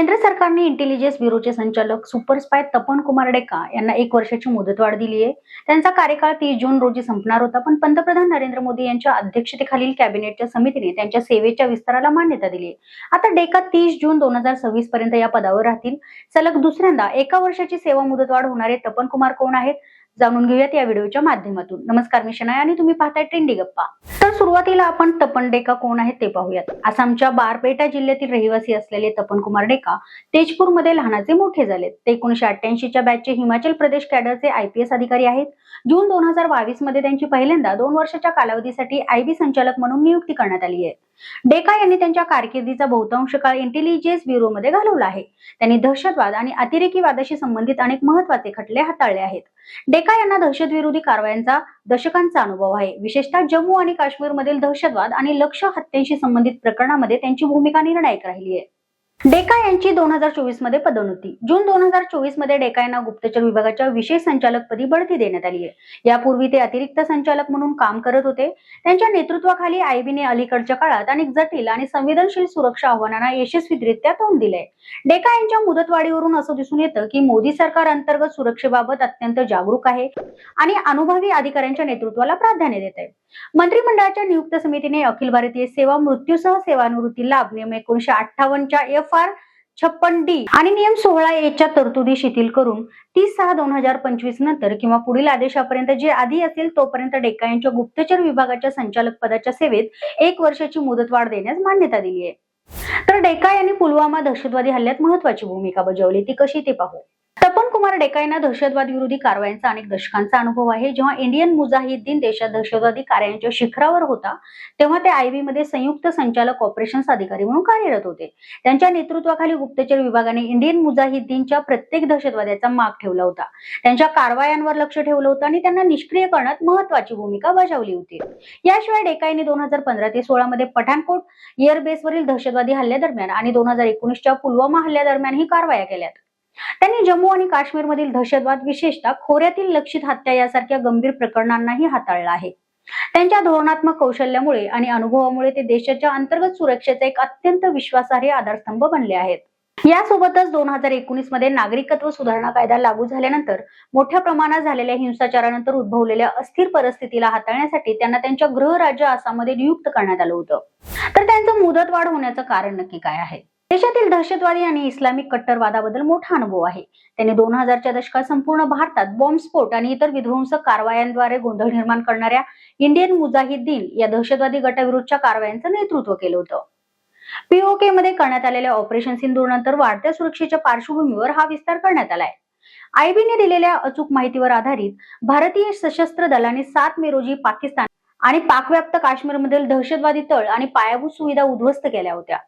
केंद्र सरकारने इंटेलिजन्स ब्युरोचे संचालक सुपर स्पाय तपन कुमार डेका यांना एक वर्षाची मुदतवाढ दिली आहे. त्यांचा कार्यकाळ तीस जून रोजी संपणार होता पण पंतप्रधान नरेंद्र मोदी यांच्या अध्यक्षतेखालील कॅबिनेटच्या समितीने त्यांच्या सेवेच्या विस्ताराला मान्यता दिली आता डेका तीस जून दोन हजार सव्वीस पर्यंत या पदावर राहतील. सलग दुसऱ्यांदा एका वर्षाची सेवा मुदतवाढ होणारे तपन कुमार कोण आहेत? जाणून घेऊयात या व्हिडिओच्या माध्यमातून. नमस्कार मी शनाय आणि तुम्ही पाहताय ट्रेंडी गप्पा. तर सुरुवातीला आपण तपन डेका कोण आहेत ते पाहूयात. आसामच्या बारपेटा जिल्ह्यातील रहिवासी असलेले तपन कुमार डेका तेजपूरमध्ये लहानाचे मोठे झाले ते एकोणीशे अठ्ठ्याऐंशीच्या बॅचचे हिमाचल प्रदेश कॅडरचे आय पी एस अधिकारी आहेत. जून दोन हजार बावीसमध्ये त्यांची पहिल्यांदा दोन वर्षाच्या कालावधीसाठी आयबी संचालक म्हणून नियुक्ती करण्यात आली आहे. डेका यांनी त्यांच्या कारकिर्दीचा बहुतांश काळ इंटेलिजन्स ब्युरोमध्ये घालवला आहे. त्यांनी दहशतवाद आणि अतिरेकीवादाशी संबंधित अनेक महत्त्वाचे खटले हाताळले आहेत. डेका यांना दहशतविरोधी कारवायांचा दशकांचा अनुभव आहे. विशेषतः जम्मू आणि काश्मीरमधील दहशतवाद आणि लक्ष हत्येशी संबंधित प्रकरणामध्ये त्यांची भूमिका निर्णायक राहिली आहे. डेका यांची दोन हजार चोवीसमध्ये पदोन्नती. जून दोन हजार चोवीसमध्ये डेका यांना गुप्तचर विभागाच्या विशेष संचालकपदी बढती देण्यात आली आहे. यापूर्वी ते अतिरिक्त संचालक म्हणून काम करत होते. त्यांच्या नेतृत्वाखाली आयबीने अलीकडच्या काळात अनेक जटिल आणि संवेदनशील सुरक्षा आव्हानांना यशस्वीरित्या तोंड दिलंय. डेका यांच्या मुदतवाढीवरून असं दिसून येतं की मोदी सरकार अंतर्गत सुरक्षेबाबत अत्यंत जागरूक आहे आणि अनुभवी अधिकाऱ्यांच्या नेतृत्वाला प्राधान्य देत आहे मंत्रिमंडळाच्या नियुक्त समितीने अखिल भारतीय सेवा मृत्यूसह सेवानिवृत्ती लाभ नियम एकोणीशे अठ्ठावन्नच्या एफ आर छप्पन डी आणि नियम सोहळा ए च्या तरतुदी शिथिल करून तीस सहा दोन हजार पंचवीस नंतर किंवा पुढील आदेशापर्यंत जे आधी असेल तोपर्यंत डेका यांच्या गुप्तचर विभागाच्या संचालक पदाच्या सेवेत एक वर्षाची मुदतवाढ देण्यास मान्यता दिली आहे. तर डेका यांनी पुलवामा दहशतवादी हल्ल्यात महत्वाची भूमिका बजावली. ती कशी ते पाहू तपन कुमार डेका यांना दहशतवाद विरोधी कारवायांचा अनेक दशकांचा अनुभव आहे. जेव्हा इंडियन मुजाहिद्दीन देशात दहशतवादी कार्यांच्या शिखरावर होता तेव्हा ते आयबी मध्ये संयुक्त संचालक ऑपरेशन्स अधिकारी म्हणून कार्यरत होते. त्यांच्या नेतृत्वाखाली गुप्तचर विभागाने इंडियन मुजाहिद्दीनच्या प्रत्येक दहशतवाद्याचा माग ठेवला होता. त्यांच्या कारवायांवर लक्ष ठेवलं होतं आणि त्यांना निष्क्रिय करण्यात महत्वाची भूमिका बजावली होती. याशिवाय डेका यांनी दोन हजार पंधरा ते सोळा मध्ये पठाणकोट एअरबेसवरील दहशतवादी हल्ल्यादरम्यान आणि दोन हजार एकोणीसच्या पुलवामा हल्ल्यादरम्यान ही कारवाया केल्यात. त्यांनी जम्मू आणि काश्मीरमधील दहशतवाद विशेषतः खोऱ्यातील लक्षित हत्या यासारख्या गंभीर प्रकरणांनाही हाताळला आहे. त्यांच्या धोरणात्मक कौशल्यामुळे आणि अनुभवामुळे ते देशाच्या अंतर्गत सुरक्षेचे एक अत्यंत विश्वासार्ह आधारस्तंभ बनले आहेत. यासोबतच दोन हजार एकोणीसमध्ये नागरिकत्व सुधारणा कायदा लागू झाल्यानंतर मोठ्या प्रमाणात झालेल्या हिंसाचारानंतर उद्भवलेल्या अस्थिर परिस्थितीला हाताळण्यासाठी त्यांना त्यांच्या गृह राज्य आसाममध्ये नियुक्त करण्यात आलं होतं. तर त्यांचं मुदतवाढ होण्याचं कारण नक्की काय आहे? देशातील दहशतवादी आणि इस्लामिक कट्टरवादाबद्दल मोठा अनुभव आहे. त्यांनी दोन हजारच्या दशकात संपूर्ण भारतात बॉम्बस्फोट आणि इतर विध्वंसक कारवायांद्वारे गोंधळ निर्माण करणाऱ्या इंडियन मुजाहिद्दीन या दहशतवादी गटाविरुद्धच्या कारवायांचं नेतृत्व केलं होतं. पीओके मध्ये करण्यात आलेल्या ऑपरेशन सिंदूर वाढत्या सुरक्षेच्या पार्श्वभूमीवर हा विस्तार करण्यात आलाय. आयबीने दिलेल्या अचूक माहितीवर आधारित भारतीय सशस्त्र दलाने सात मे रोजी पाकिस्तान आणि पाकव्याप्त काश्मीरमधील दहशतवादी तळ आणि पायाभूत सुविधा उद्ध्वस्त केल्या होत्या.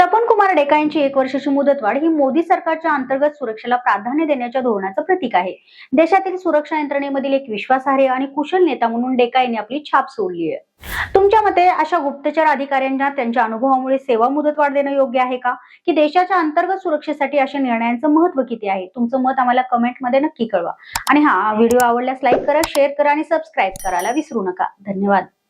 तपन कुमार डेका यांची एक वर्षाची मुदतवाढ ही मोदी सरकारच्या अंतर्गत सुरक्षेला प्राधान्य देण्याच्या धोरणाचं प्रतीक आहे. देशातील सुरक्षा यंत्रणेमधील एक विश्वासार्ह आणि कुशल नेता म्हणून डेका यांनी आपली छाप सोडली आहे. तुमच्या मते अशा गुप्तचर अधिकाऱ्यांना त्यांच्या अनुभवामुळे सेवा मुदतवाढ देणं योग्य आहे का? की देशाच्या अंतर्गत सुरक्षेसाठी अशा निर्णयांचं महत्त्व किती आहे? तुमचं मत आम्हाला कमेंटमध्ये नक्की कळवा. आणि हा व्हिडिओ आवडल्यास लाईक करा शेअर करा आणि सबस्क्राईब करायला विसरू नका. धन्यवाद.